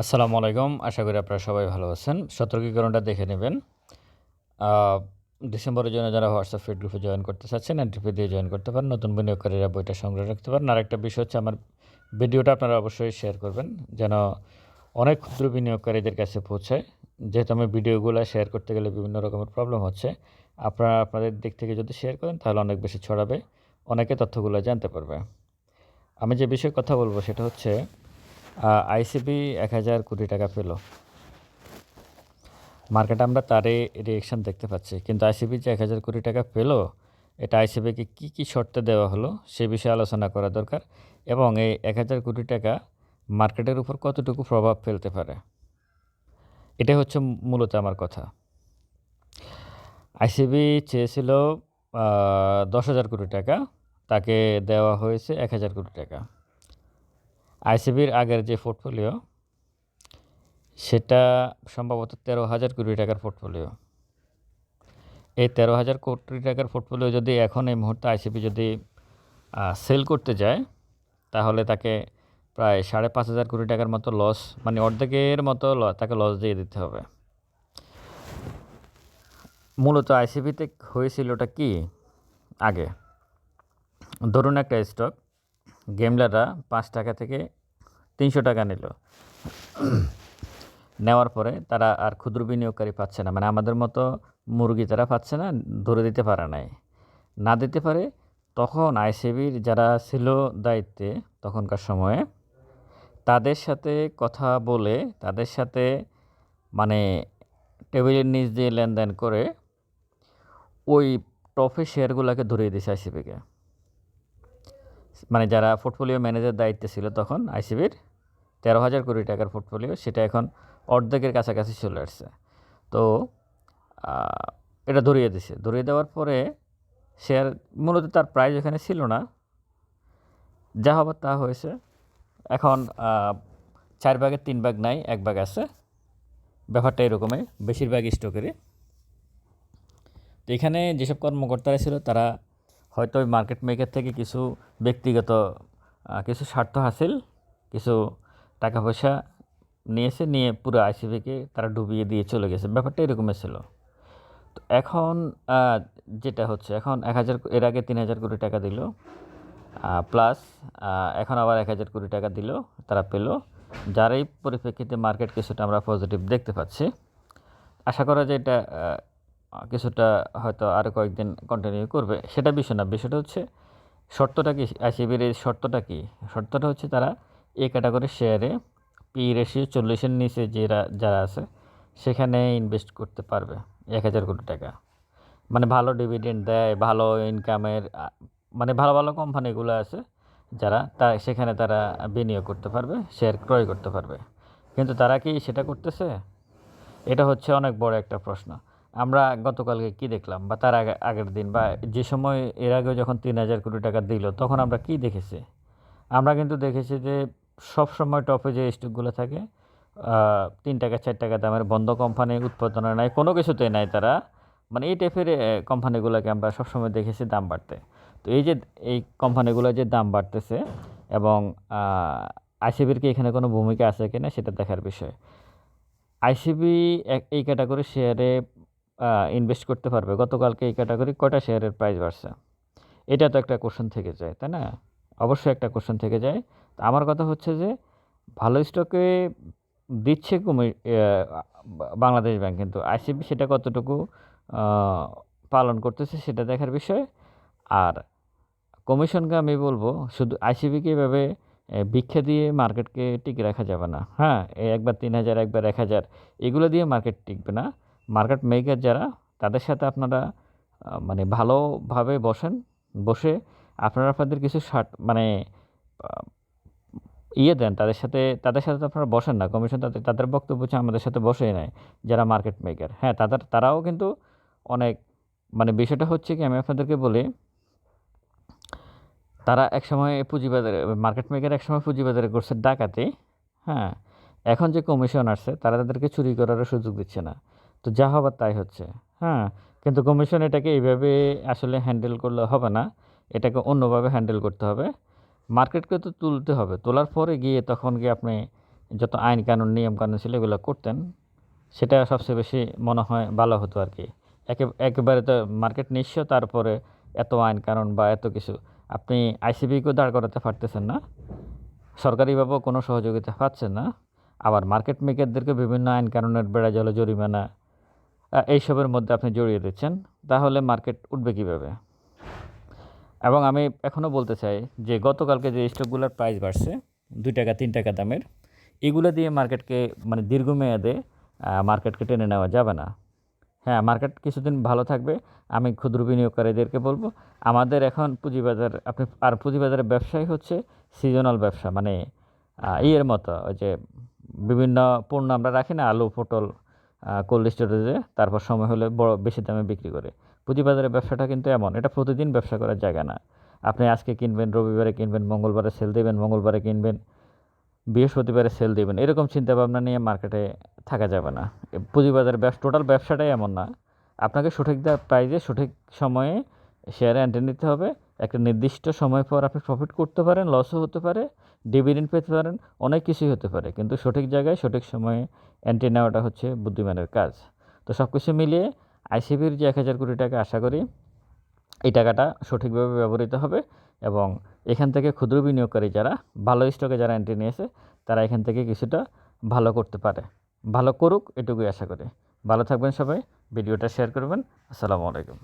আসসালামু আলাইকুম। আশা করি আপনারা সবাই ভালো আছেন। সতর্কীকরণটা দেখে নেবেন। ডিসেম্বরের জন্য যারা হোয়াটসঅ্যাপ ফিড গ্রুপে জয়েন করতে চাচ্ছেন এন্ট্রিপি দিয়ে জয়েন করতে পারেন, নতুন বিনিয়োগকারীরা বইটা সংগ্রহ রাখতে পারেন। আর একটা বিষয় হচ্ছে আমার ভিডিওটা আপনারা অবশ্যই শেয়ার করবেন, যেন অনেক ক্ষুদ্র বিনিয়োগকারীদের কাছে পৌঁছায়। যেহেতু আমি ভিডিওগুলো শেয়ার করতে গেলে বিভিন্ন রকমের প্রবলেম হচ্ছে, আপনারা আপনাদের দিক থেকে যদি শেয়ার করেন, তাহলে অনেক বেশি ছড়াবে, অনেকে তথ্যগুলো জানতে পারবে। আমি যে বিষয়ে কথা বলব সেটা হচ্ছে আইসিবি এক হাজার কোটি টাকা পেল। মার্কেটে আমরা তারে রিয়েকশন দেখতে পাচ্ছি। কিন্তু আইসিবি যে এক হাজার কোটি টাকা পেল, এটা আইসিবিকে কী কী শর্তে দেওয়া হলো, সে বিষয়ে আলোচনা করা দরকার। এবং এই এক হাজার কোটি টাকা মার্কেটের উপর কতটুকু প্রভাব ফেলতে পারে? এটাই হচ্ছে মূলত আমার কথা। আইসিবি চেয়েছিল দশ হাজার কোটি টাকা। তাকে দেওয়া হয়েছে এক হাজার কোটি টাকা। আইসিবির আগের যে পোর্টফোলিও সেটা সম্ভবত তেরো হাজার কোটি টাকার পোর্টফোলিও এই তেরো হাজার কোটি টাকার পোর্টফোলিও যদি এখন এই মুহূর্তে আইসিবি যদি সেল করতে যায়, তাহলে তাকে প্রায় সাড়ে পাঁচ হাজার কোটি টাকার মতো লস মানে অর্ধেকের মতো তাকে লস দিয়ে দিতে হবে। মূলত আইসিবিতে হয়েছিলটা কি? আগে, ধরুন একটা স্টক গেমলাররা পাঁচ টাকা থেকে তিনশো টাকা নিল। নেওয়ার পরে তারা আর ক্ষুদ্র বিনিয়োগকারী পাচ্ছে না। মানে আমাদের মতো মুরগি তারা পাচ্ছে না, ধরে দিতে পারে নাই। না দিতে পারে, তখন আইসিবির যারা ছিল দায়িত্বে তখনকার সময়ে, তাদের সাথে কথা বলে, তাদের সাথে মানে টেবিলের নিচ দিয়ে লেনদেন করে ওই টপে শেয়ারগুলোকে ধরিয়ে দিয়েছে আইসিবিকে। মানে যারা পোর্টফোলিও ম্যানেজার দায়িত্বে ছিল তখন আইসিবির তেরো হাজার কোটি টাকার পোর্টফোলিও সেটা এখন অর্ধেকের কাছাকাছি চলে আসছে। তো এটা ধরিয়ে দিছে। ধরিয়ে দেওয়ার পরে শেয়ার মূলত তার প্রাইস এখানে ছিল না। যা হবার তা হয়েছে। এখন চার ভাগের তিন ভাগ নাই, এক ভাগ আছে। ব্যাপারটা এরকমই, বেশিরভাগ স্টকেরই তো এখানে যেসব কর্মকর্তারা ছিল তারা হয়তো ওই মার্কেট মেকার থেকে কিছু ব্যক্তিগত কিছু স্বার্থ হাসিল, কিছু টাকা পয়সা নিয়েছে, নিয়ে পুরো আইসিবিকে তারা ডুবিয়ে দিয়ে চলে গেছে। ব্যাপারটা এরকমই ছিল। তো এখন যেটা হচ্ছে, এখন এক হাজার এর আগে তিন হাজার কোটি টাকা দিল প্লাস এখন আবার এক হাজার কোটি টাকা দিল, তারা পেল। যার এই পরিপ্রেক্ষিতে মার্কেট কিছুটা আমরা পজিটিভ দেখতে পাচ্ছি। আশা করা যায় এটা কিছুটা হয়তো আরও কয়েকদিন কন্টিনিউ করবে। সেটা বিষয় না, বিষয়টা হচ্ছে শর্তটা কি? আইসিবির এই শর্তটা কি? শর্তটা হচ্ছে তারা এ ক্যাটাগরির শেয়ারে পি রেশিও চল্লিশের নিচে যারা যারা আছে, সেখানে ইনভেস্ট করতে পারবে এক হাজার কোটি টাকা। মানে ভালো ডিভিডেন্ড দেয়, ভালো ইনকামের মানে ভালো ভালো কোম্পানিগুলো আছে যারা, তা সেখানে তারা বিনিয়োগ করতে পারবে শেয়ার ক্রয় করতে পারবে। কিন্তু তারা কি সেটা করতেছে? এটা হচ্ছে অনেক বড় একটা প্রশ্ন। আমরা গতকালকে কি দেখলাম বা তার আগে, আগের দিন বা যে সময় এর আগে যখন তিন হাজার কোটি টাকা দিল, তখন আমরা কি দেখেছি? আমরা কিন্তু দেখেছি যে সব সময় টপে যে স্টকগুলো থাকে তিন টাকা, চার টাকা দামের বন্ধ কোম্পানি উৎপাদনে নাই, কোনো কিছুতে নাই তারা। মানে এই টাইপের কোম্পানিগুলোকে আমরা সবসময় দেখেছি দাম বাড়তে। তো এই যে, এই কোম্পানিগুলো যে দাম বাড়তেছে এবং আইসিবির কি এখানে কোনো ভূমিকা আছে কিনা সেটা দেখার বিষয়। আইসিবি এই ক্যাটাগরি শেয়ারে ইনভেস্ট করতে পারবে। গতকালকে এই ক্যাটাগরি কয়টা শেয়ারের প্রাইস বাড়ছে? এটা তো একটা কোশ্চেন থেকে যায়, তাই না? অবশ্যই একটা কোশ্চেন থেকে যায়। তো আমার কথা হচ্ছে যে, ভালো স্টকে দিচ্ছে কমি বাংলাদেশ ব্যাংক কিন্তু। আইসিবি সেটা কতটুকু পালন করতেছে সেটা দেখার বিষয়। আর কমিশনকে আমি বলব, শুধু আইসিবিকে এভাবে ভিক্ষা দিয়ে মার্কেটকে টিকে রাখা যাবে না। হ্যাঁ একবার তিন হাজার, একবার এক হাজার, এগুলো দিয়ে মার্কেট টিকবে না। মার্কেট মেকার যারা, তাদের সাথে আপনারা মানে ভালোভাবে বসেন, বসে আপনারা আপনাদের কিছু শার্ট মানে ইয়ে দেন, তাদের সাথে তাদের সাথে তো আপনারা বসেন না কমিশন তাদের তাদের বক্তব্য হচ্ছে আমাদের সাথে বসেই নাই যারা মার্কেট মেকার। হ্যাঁ তাদের, তারাও কিন্তু অনেক মানে বিষয়টা হচ্ছে কি, আমি আপনাদেরকে বলি, তারা একসময় পুঁজিবাজারে, মার্কেট মেকার একসময় পুঁজিবাজারে করছে ডাকাতি হ্যাঁ এখন যে কমিশন আসছে, তারা তাদেরকে চুরি করারও সুযোগ দিচ্ছে না। তো যা হবার তাই হচ্ছে। হ্যাঁ কিন্তু কমিশন এটাকে এইভাবে আসলে হ্যান্ডেল করলে হবে না। এটাকে অন্যভাবে হ্যান্ডেল করতে হবে। মার্কেটকে তো তুলতে হবে। তোলার পরে গিয়ে তখন গিয়ে আপনি যত আইন কানুন, নিয়ম কানুন ছিল এগুলো করতেন, সেটা সবচেয়ে বেশি মনে হয় ভালো হতো আর কি। একে একেবারে তো মার্কেট নিঃস্ব, তারপরে এত আইন কানুন বা এত কিছু। আপনি আইসিবিকেও দাঁড় করাতে পারতেছেন না। সরকারিভাবেও কোনো সহযোগিতা পাচ্ছেন না। আবার মার্কেট মেকারদেরকে বিভিন্ন আইন কানুনের বেড়া জলে জরিমানা এইসবের মধ্যে আপনি জড়িয়ে দিচ্ছেন, তাহলে মার্কেট উঠবে কীভাবে? এবং আমি এখনও বলতে চাই যে গতকালকে যে স্টকগুলোর প্রাইস বাড়ছে, দুই টাকা, তিন টাকা দামের, এগুলো দিয়ে মার্কেটকে মানে দীর্ঘমেয়াদে মার্কেটকে টেনে নেওয়া যাবে না। হ্যাঁ মার্কেট কিছুদিন ভালো থাকবে, আমি ক্ষুদ্র বিনিয়োগকারীদেরকে বলব, আমাদের এখন পুঁজিবাজার, আপনি, আর পুঁজিবাজারের ব্যবসাই হচ্ছে সিজনাল ব্যবসা মানে ইয়ের মতো, ওই যে বিভিন্ন পণ্য আমরা রাখি না, আলু, পটল কোল্ড স্টোরেজে তারপর সময় হলে বড় বেশি দামে বিক্রি করে। পুঁজিবাজারের ব্যবসাটা কিন্তু এমন, এটা প্রতিদিন ব্যবসা করার জায়গা না। আপনি আজকে কিনবেন, রবিবারে কিনবেন, মঙ্গলবারে সেল দেবেন, মঙ্গলবারে কিনবেন, বৃহস্পতিবারে সেল দেবেন, এরকম চিন্তাভাবনা নিয়ে মার্কেটে থাকা যাবে না। পুঁজিবাজার ব্যবসা টোটাল ব্যবসাটাই এমন না। আপনাকে সঠিক প্রাইজে সঠিক সময়ে শেয়ারে এন্ট্রি নিতে হবে। একটা নির্দিষ্ট সময় পর আপনি প্রফিট করতে পারেন লসও হতে পারে ডিভিডেন্ড পেতে পারেন, অনেক কিছুই হতে পারে। কিন্তু সঠিক জায়গায় সঠিক সময়ে এন্ট্রি নেওয়াটা হচ্ছে বুদ্ধিমানের কাজ। তো সব কিছু মিলিয়ে আইসিবির যে এক হাজার কোটি টাকা আশা করি, এই টাকাটা সঠিকভাবে ব্যবহৃত হবে এবং এখান থেকে ক্ষুদ্র বিনিয়োগকারী যারা, ভালো স্টকে যারা এন্ট্রি নিয়েছে, তারা এখান থেকে কিছুটা ভালো করতে পারে। ভালো করুক, এটুকুই আশা করি। ভালো থাকবেন সবাই, ভিডিওটা শেয়ার করবেন। আসসালামু আলাইকুম।